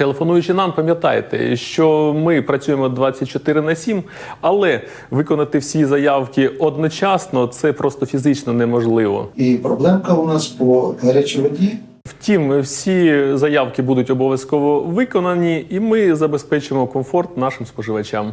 Телефонуючи нам, пам'ятайте, що ми працюємо 24 на 7, але виконати всі заявки одночасно це просто фізично неможливо. І проблемка у нас по гарячій воді. Втім, всі заявки будуть обов'язково виконані, і ми забезпечимо комфорт нашим споживачам.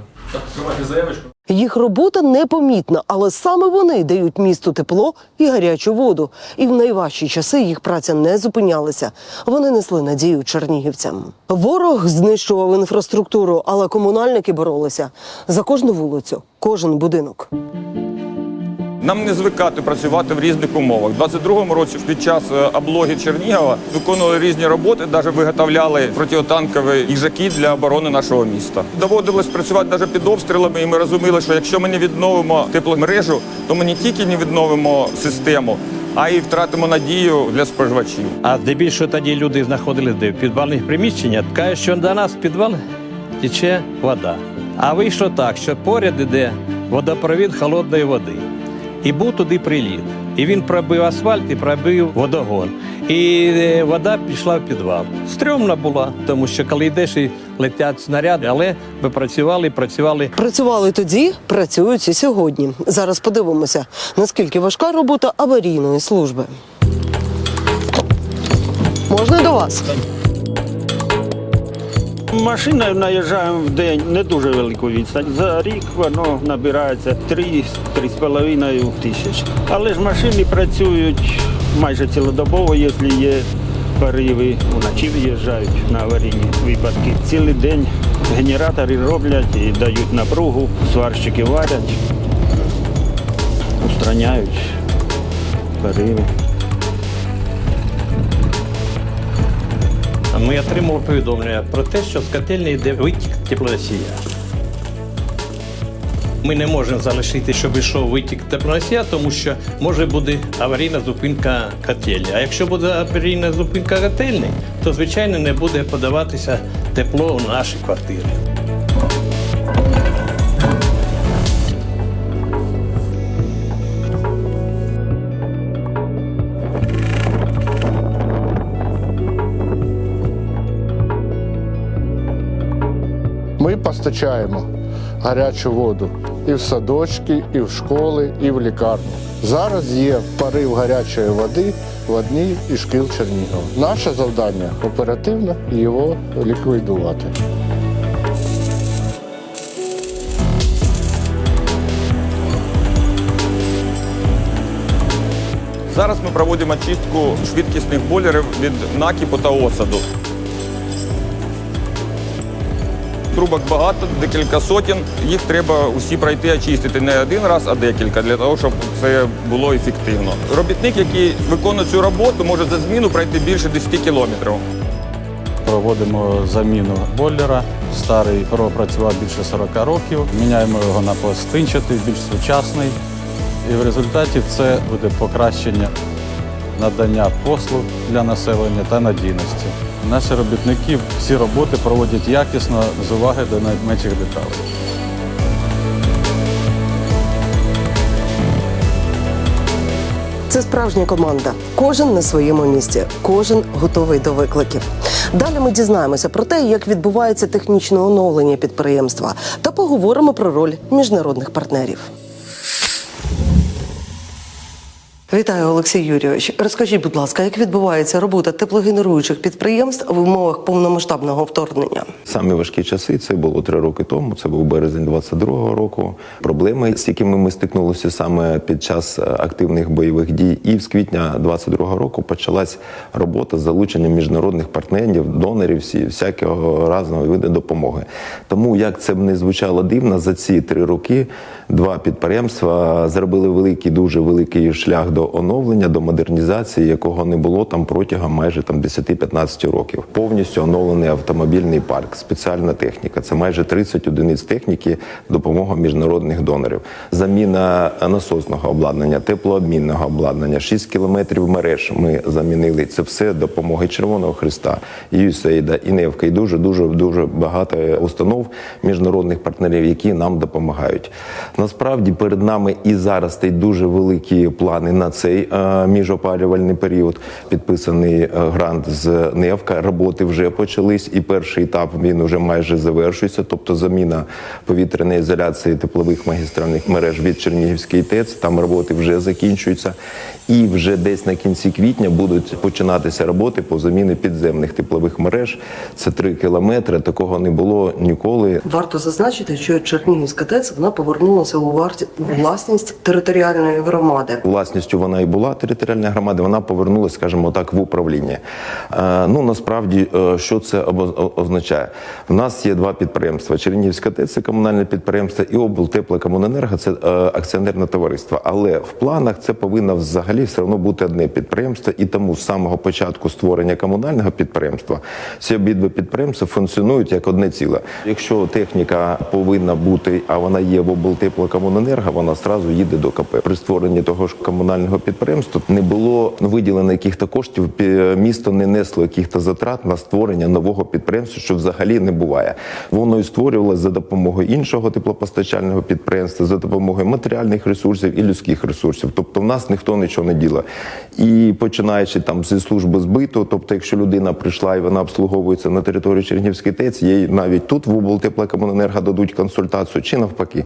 Тримайте заявочку. Їх робота непомітна, але саме вони дають місту тепло і гарячу воду. І в найважчі часи їх праця не зупинялася. Вони несли надію чернігівцям. Ворог знищував інфраструктуру, але комунальники боролися за кожну вулицю, кожен будинок. Нам не звикати працювати в різних умовах. У 22-му році під час е, облоги Чернігова виконували різні роботи, навіть виготовляли протитанкові їжаки для оборони нашого міста. Доводилось працювати навіть під обстрілами, і ми розуміли, що якщо ми не відновимо тепломережу, то ми не тільки не відновимо систему, а й втратимо надію для споживачів. А здебільшого тоді люди знаходились в підвальних приміщеннях. Каже, що до нас в підвал тече вода. А вийшло так, що поряд іде водопровід холодної води. І був туди приліт. І він пробив асфальт і пробив водогон. І е, вода пішла в підвал. Стрьомна була, тому що коли йдеш і летять снаряди, але ми працювали, працювали. Працювали тоді, працюють і сьогодні. Зараз подивимося, наскільки важка робота аварійної служби. Можна до вас? Машиною наїжджаємо в день не дуже велику відстань. За рік воно набирається 3-3,5 тисяч. Але ж машини працюють майже цілодобово, якщо є пориви. Вночі виїжджають на аварійні випадки. Цілий день генератори роблять і дають напругу, сварщики варять, устраняють пориви. Ми отримали повідомлення про те, що з котельні йде витік теплоносія. Ми не можемо залишити, щоб йшов витік теплоносія, тому що може бути аварійна зупинка котельні. А якщо буде аварійна зупинка котельні, то звичайно не буде подаватися тепло у наші квартири. Постачаємо гарячу воду і в садочки, і в школи, і в лікарні. Зараз є порив гарячої води в одній із шкіл Чернігова. Наше завдання оперативно його ліквідувати. Зараз ми проводимо чистку швидкісних бойлерів від накипу та осаду. Трубок багато, декілька сотень. Їх треба усі пройти, очистити не один раз, а декілька, для того, щоб це було ефективно. Робітник, який виконує цю роботу, може за зміну пройти більше 10 кілометрів. Проводимо заміну бойлера. Старий пропрацював більше 40 років. Міняємо його на пластинчатий, більш сучасний. І в результаті це буде покращення надання послуг для населення та надійності. Наші робітники всі роботи проводять якісно з уваги до найменших деталей. Це справжня команда. Кожен на своєму місці, кожен готовий до викликів. Далі ми дізнаємося про те, як відбувається технічне оновлення підприємства, та поговоримо про роль міжнародних партнерів. Вітаю, Олексій Юрійович. Розкажіть, будь ласка, як відбувається робота теплогенеруючих підприємств в умовах повномасштабного вторгнення? Самі важкі часи це було три роки тому. Це був березень 22-го року. Проблеми, з якими ми стикнулися саме під час е, активних бойових дій, і з квітня 22-го року почалась робота з залученням міжнародних партнерів, донорів, всі всякого разного виду допомоги. Тому як це б не звучало дивно, за ці три роки два підприємства зробили великий, дуже великий шлях до оновлення, до модернізації, якого не було там протягом майже там 10-15 років. Повністю оновлений автомобільний парк, спеціальна техніка. Це майже 30 одиниць техніки, допомога міжнародних донорів, заміна насосного обладнання, теплообмінного обладнання, 6 кілометрів мереж. Ми замінили це все допомоги Червоного Христа, USAID, і Невка, і дуже дуже дуже багато установ міжнародних партнерів, які нам допомагають. Насправді перед нами і зараз стоять дуже великі плани на на цей е, міжопалювальний період. Підписаний е, грант з НЕВКА. Роботи вже почались, і перший етап він вже майже завершується. Тобто заміна повітряної ізоляції теплових магістральних мереж від Чернігівської ТЕЦ. Там роботи вже закінчуються. І вже десь на кінці квітня будуть починатися роботи по заміні підземних теплових мереж. Це три кілометри. Такого не було ніколи. Варто зазначити, що Чернігівська ТЕЦ вона повернулася у варті- у власність територіальної громади. Власністю вона і була територіальна громада, вона повернулася, скажімо так, в управління. Е, ну насправді, е, що це означає? У нас є два підприємства: Чернігівська ТЕЦ це комунальне підприємство і облтеплокомуненерго це е, акціонерне товариство. Але в планах це повинно взагалі все одно бути одне підприємство, і тому з самого початку створення комунального підприємства ці обидва підприємства функціонують як одне ціле. Якщо техніка повинна бути, а вона є в облтеплокомуненерго, вона зразу їде до КП. При створенні того ж комунального підприємства не було виділено яких-то коштів. Місто не несло яких-то затрат на створення нового підприємства, що взагалі не буває. Воно і створювалося за допомогою іншого теплопостачального підприємства, за допомогою матеріальних ресурсів і людських ресурсів. Тобто, в нас ніхто нічого не діла. І починаючи там зі служби збиту, тобто, якщо людина прийшла і вона обслуговується на території Чернігівської ТЕЦ, їй навіть тут в облтеплокомуненерго дадуть консультацію, чи навпаки,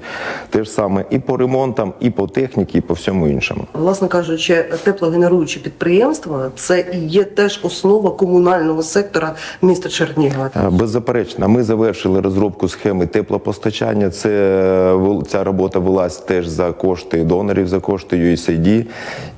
те ж саме і по ремонтам, і по техніці, і по всьому іншому. Власне кажучи, теплогенеруючі підприємства це і є теж основа комунального сектора міста Чернігова. Е, Беззаперечно, ми завершили розробку схеми теплопостачання. Це е, ця робота велась теж за кошти донорів, за кошти USAID.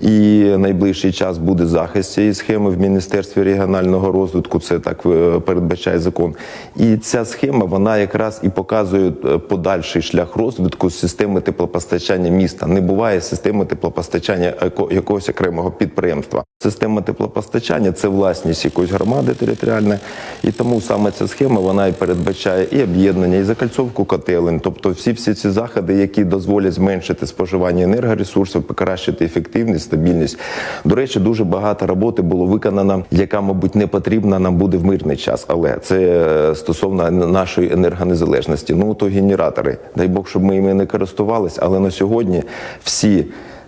І найближчий час буде захист цієї схеми в Міністерстві регіонального розвитку. Це так е, передбачає закон. І ця схема вона якраз і показує подальший шлях розвитку системи теплопостачання міста. Не буває системи теплопостачання якогось окремого підприємства. Система теплопостачання це власність якоїсь громади територіальної, і тому саме ця схема вона і передбачає і об'єднання, і закальцовку котелень, тобто всі всі ці заходи, які дозволять зменшити споживання енергоресурсів, покращити ефективність, стабільність. До речі, дуже багато роботи було виконано, яка, мабуть, не потрібна нам буде в мирний час, але це е, стосовно нашої енергонезалежності. Ну то генератори. Дай Бог, щоб ми іми не користувалися, але на сьогодні всі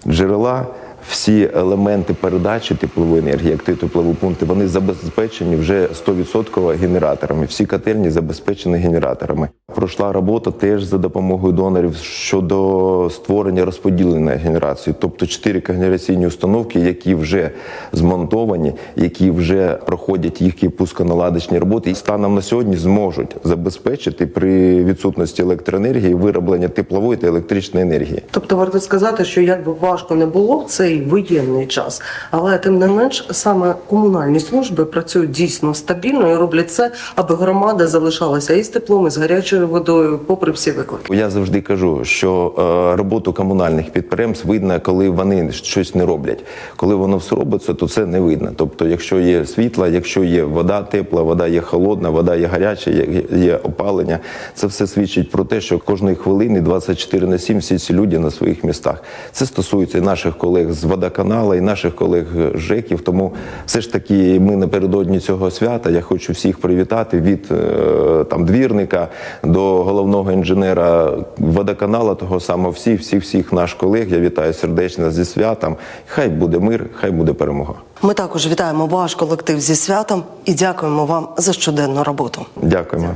джерела. Всі елементи передачі теплової енергії, як ти теплові пункти, вони забезпечені вже 100% генераторами. Всі котельні забезпечені генераторами. Пройшла робота теж за допомогою донорів щодо створення розподіленої генерації, тобто чотири когенераційні установки, які вже змонтовані, які вже проходять їхні пусконаладочні роботи, і станом на сьогодні зможуть забезпечити при відсутності електроенергії вироблення теплової та електричної енергії. Тобто варто сказати, що як би важко не було в цей воєнний час, але тим не менш саме комунальні служби працюють дійсно стабільно і роблять це, аби громада залишалася і з теплом, і з гарячою водою, попри всі виклики. Я завжди кажу, що е, роботу комунальних підприємств видно, коли вони щось не роблять. Коли воно все робиться, то це не видно. Тобто, якщо є світла, якщо є вода тепла, вода є холодна, вода є гаряча, є, є опалення, це все свідчить про те, що кожної хвилини 24 на 7 всі ці люди на своїх містах. Це стосується і наших колег з водоканала, і наших колег з ЖЕКів. Тому все ж таки ми напередодні цього свята. Я хочу всіх привітати від е, там двірника до головного інженера водоканала, того самого всіх, всіх, всіх наших колег. Я вітаю сердечно зі святом. Хай буде мир, хай буде перемога. Ми також вітаємо ваш колектив зі святом і дякуємо вам за щоденну роботу. Дякуємо.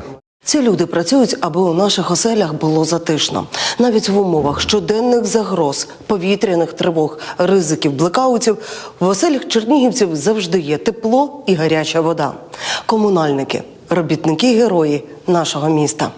Ці люди працюють, аби у наших оселях було затишно. Навіть в умовах щоденних загроз, повітряних тривог, ризиків, блекаутів в оселях чернігівців завжди є тепло і гаряча вода. Комунальники, робітники, герої нашого міста.